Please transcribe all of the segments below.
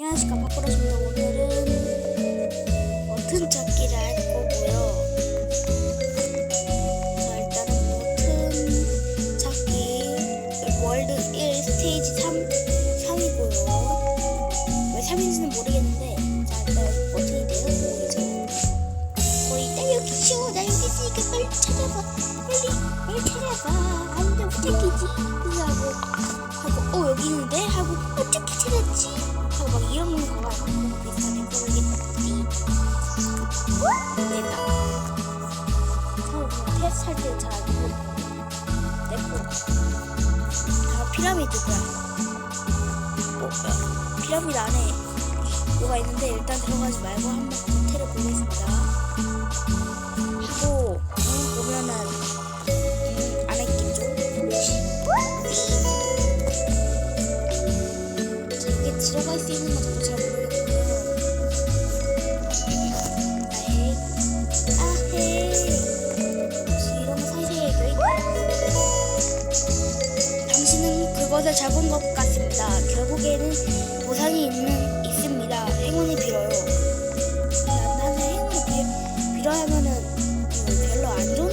안녕하십니 할때잘 알고 됐고 다 피라미드야. 어 뭐야 피라미드 안에 뭐가 있는데 일단 들어가지 말고 한번 밑에를 보겠습니다. 하고 음, 보면은 음, 안에 있겠죠? 자, 이게 들어갈 수 있는 잘모 것을 잡은 것 같습니다. 결국에는 보상이 있는, 있습니다. 행운을 빌어요. 야, 나는 행운을 빌, 빌어야면은 그 별로 안 좋은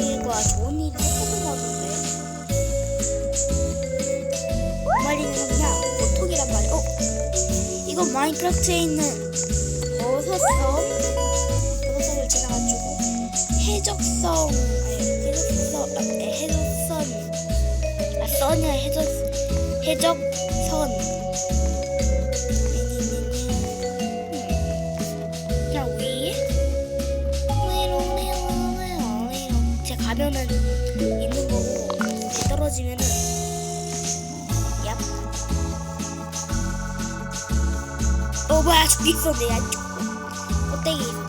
일과 좋은 했었나 본데. 그 말이는 그냥 보통이란 말이야. 어? 이거 마인크래프트에 있는 버섯섬 버섯섬을 지나가지고 해적성 아니 해적선 아, 네, 해적선 아 써냐 해적 해적선. 음. 자 위에 제가 가면은 있는 거고 떨어지면은 얍. 어 뭐야 있었네 야 꽃대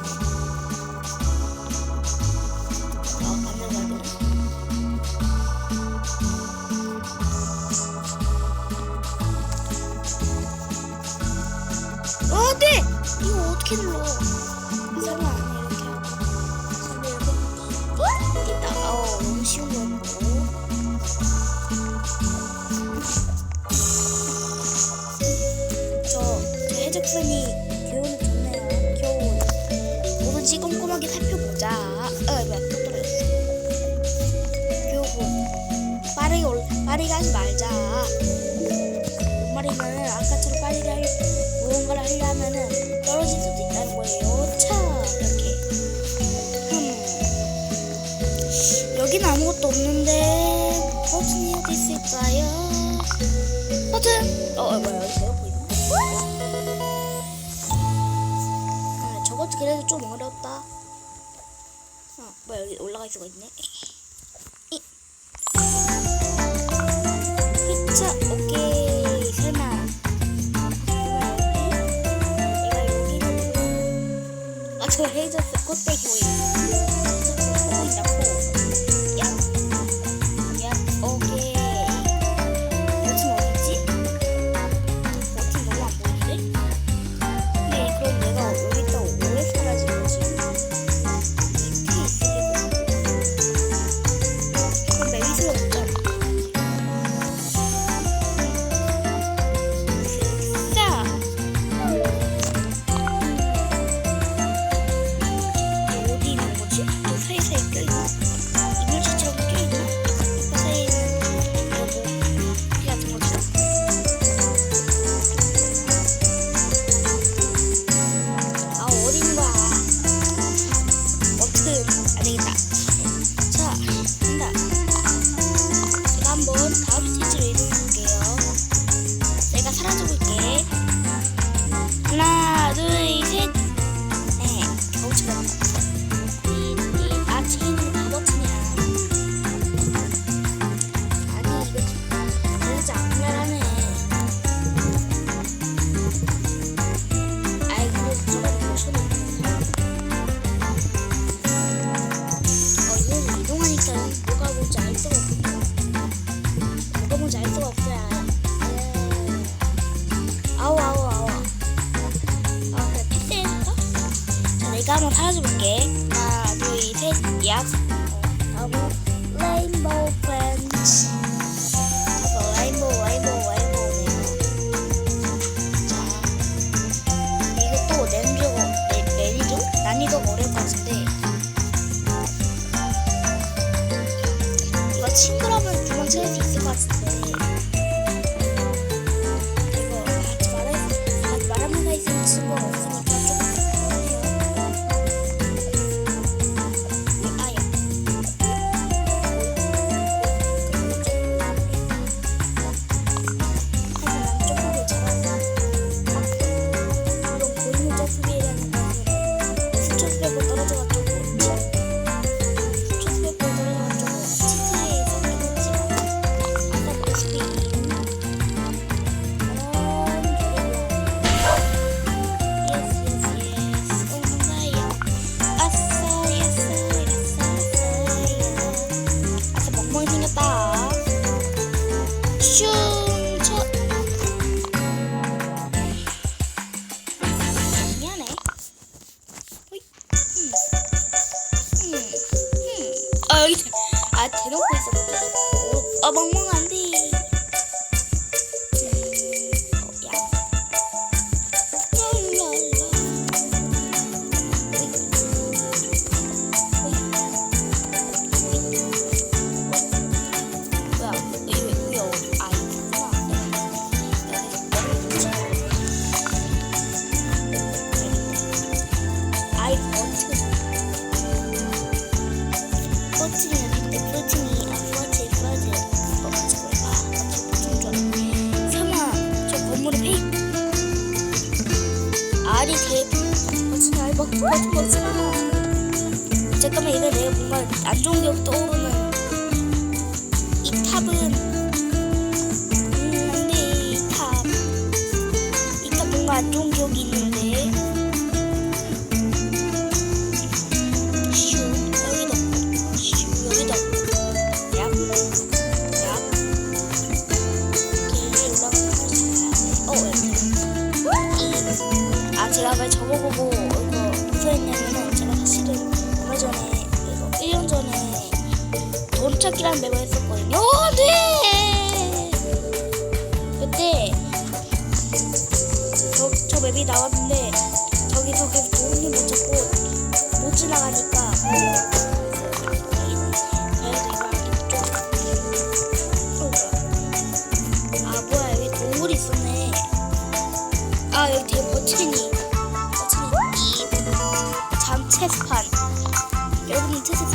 어떻게 눌러? 설마 아니야, 이렇게 하고. 근데 이렇게 띠, 어, 너무 쉬운 거고. 저, 저 해적선이 기운이 좋네요. 겨우. 뭐든지 꼼꼼하게 살펴보자. 어, 뭐야, 또 떨어졌어. 교훈. 빠르게 올, 빠르게 하지 말자. 뭔 말이면은 아까처럼 무언가를 하려면은 떨어질 수도 있다는 거예요. 차! 이렇게. 음. 여기는 아무것도 없는데, 버튼 이 어디 있을까요? 버튼! 어, 어 뭐야, 여기 내가 보이네. 아, 저것도 그래도 좀 어렵다. 어, 뭐야, 여기 올라갈 수가 있네. 이. 히차, 오케이. 저 헤이저스 콧대기 보 hinata 떠오르는 이 탑은 찾기란 맵을 했었거든요. 어, 네! 그때 저, 저 맵이 나왔는데 저기서 계속 도움이 못 찾고 못 지나가니까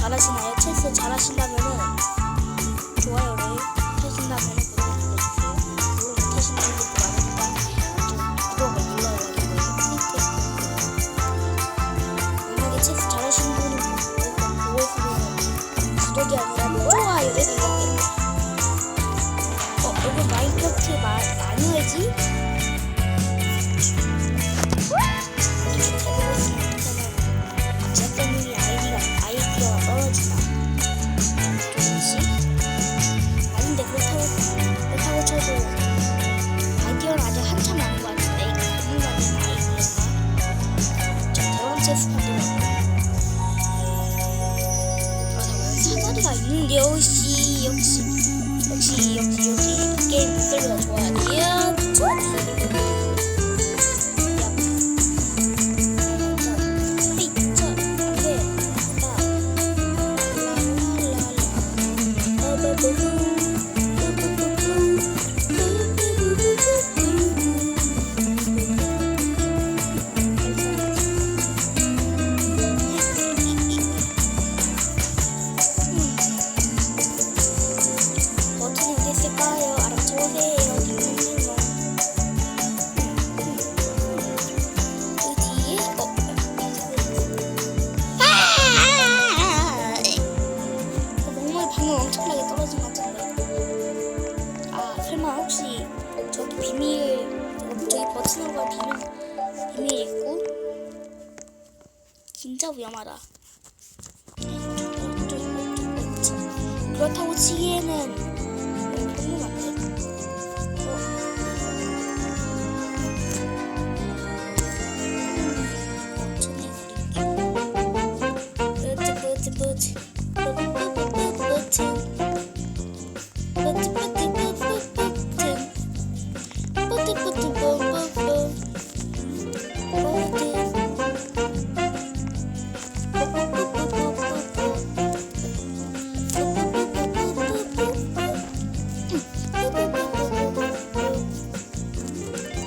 잘하시나요? 체스 잘하신다면은 좋아요를 해준다면은 Thank you.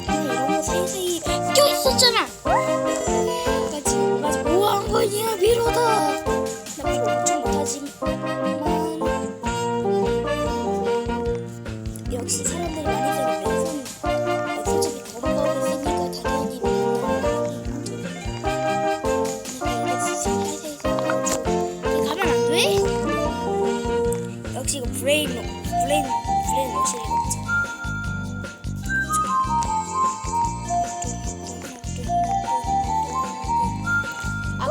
아니 영어 선생님 껴 있었잖아. 나 지금 뭐한 거냐 미로다.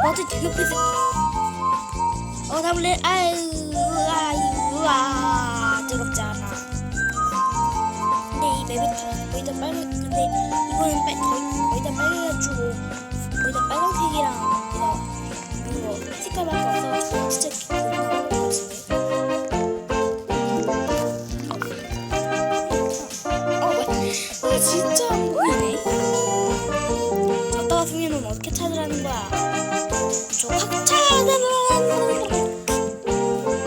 어제 되게 비싸. 어, 나 원래, 아유, 아유, 아, 와, 뜨겁지 않아. 근데 이 베비톤, 거의 다 빨개, 근데 이거는 빨, 거의, 다 빨개가지고, 거의 다 빨간색이랑, 이거, 이거, 색깔밖에 없어서, 진짜. 되라는 거야. 저 확장해야 되는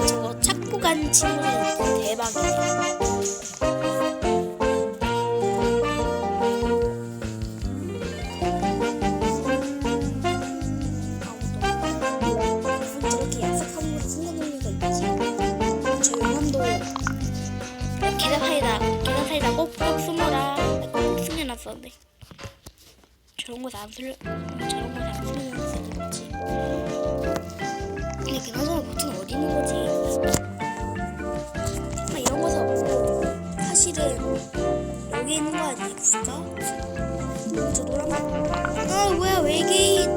저거 찾고 간 친구들 대박이네. 계란 사이다, 계란 사이다 꼭꼭 숨어라. 꼭 숨겨놨었는데. 좋은 거잘안 쓰려 저런 거잘안 쓰려는 거지. 근데 그나저나 보통 어디 있는 거지? 막 이런 거서 없고 사실은 여기 있는 거 아니야 진짜? 저 노란 거 아 뭐야 외계인.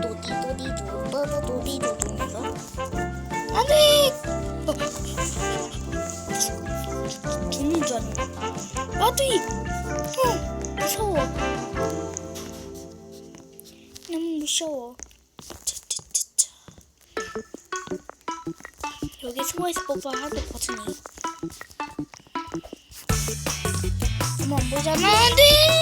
도디도디도디도 빠바도디도도인가? 안돼! 죽는 줄 알았네 빠디! 어, 무서워 너무 무서워 차차차차 여기 숨어있어 뽀뽀 하도 버튼이 어머 안 보잖아 안돼!